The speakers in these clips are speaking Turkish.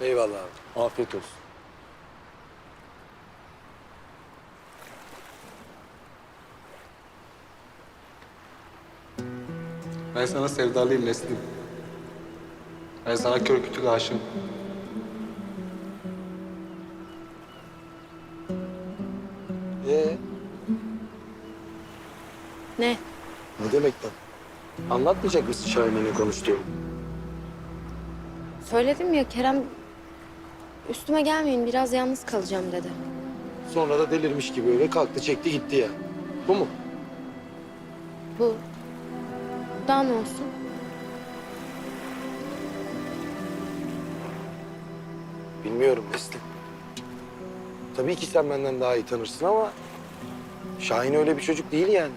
Eyvallah abi. Afiyet olsun. Ben sana sevdalıyım Neslim. Ben sana kör kütük aşığım. Ee, Ne? ne demek lan? Anlatmayacak mısın Şahine'nin konuştuğunu? Söyledim ya Kerem üstüme gelmeyin biraz yalnız kalacağım dedi. Sonra da delirmiş gibi öyle kalktı çekti gitti ya. Bu mu? Bu daha ne olsun? Bilmiyorum Nesli. Tabii ki sen benden daha iyi tanırsın ama... Şahin öyle bir çocuk değil yani.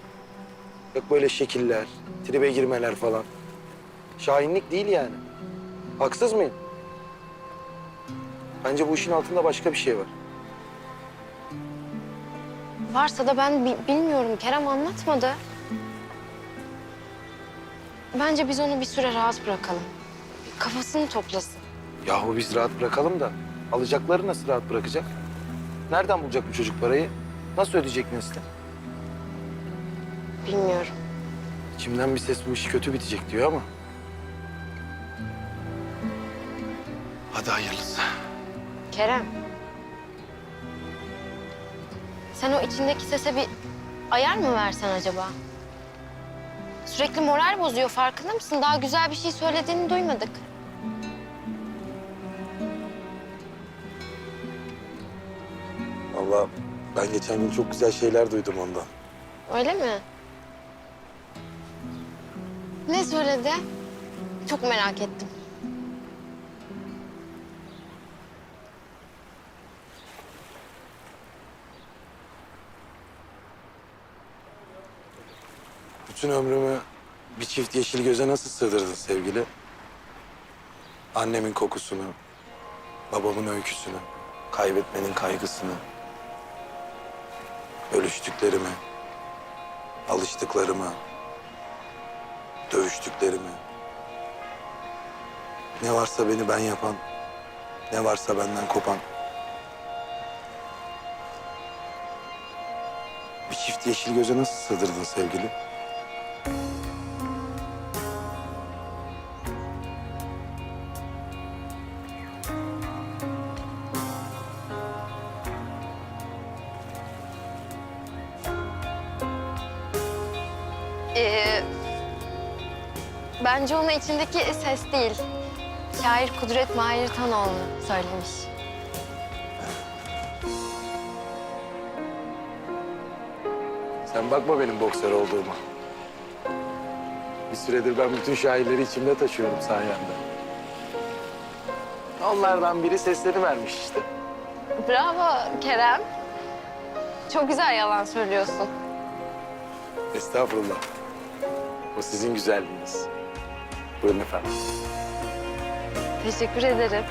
Yok böyle şekiller, tribe girmeler falan. Şahinlik değil yani. Haksız mıyım? Bence bu işin altında başka bir şey var. Varsa da ben bi- bilmiyorum Kerem anlatmadı. Bence biz onu bir süre rahat bırakalım. Kafasını toplasın. Yahu biz rahat bırakalım da alacakları nasıl rahat bırakacak? Nereden bulacak bu çocuk parayı? Nasıl ödeyecek Nesli? Bilmiyorum. İçimden bir ses bu iş kötü bitecek diyor ama. Hadi hayırlısı. Kerem. Sen o içindeki sese bir ayar mı versen acaba? Sürekli moral bozuyor farkında mısın? Daha güzel bir şey söylediğini duymadık. Allah ben geçen gün çok güzel şeyler duydum ondan. Öyle mi? Ne söyledi? Çok merak ettim. Bütün ömrümü bir çift yeşil göze nasıl sığdırdın sevgili? Annemin kokusunu, babamın öyküsünü, kaybetmenin kaygısını, ölüştüklerimi, alıştıklarımı, dövüştüklerimi. Ne varsa beni ben yapan, ne varsa benden kopan. Bir çift yeşil göze nasıl sığdırdın sevgili? Ee, bence onun içindeki ses değil. Şair Kudret Mahir Tanoğlu söylemiş. Sen bakma benim boksör olduğuma. Bir süredir ben bütün şairleri içimde taşıyorum sayende. Onlardan biri sesleri vermiş işte. Bravo Kerem. Çok güzel yalan söylüyorsun. Estağfurullah. O sizin güzelliğiniz. Buyurun efendim. Teşekkür ederim.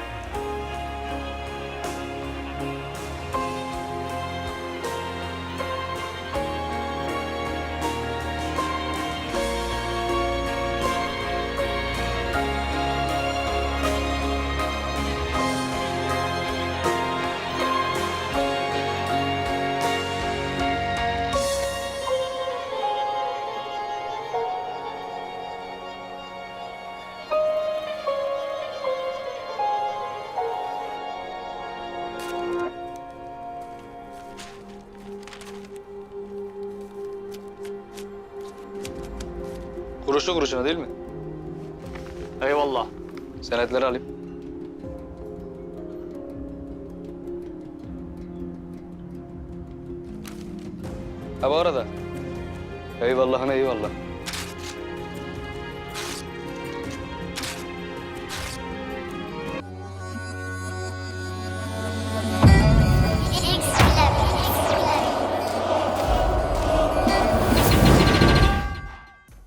Kuruşu kuruşuna değil mi? Eyvallah. Senetleri alayım. Ha bu arada. Eyvallahına eyvallah.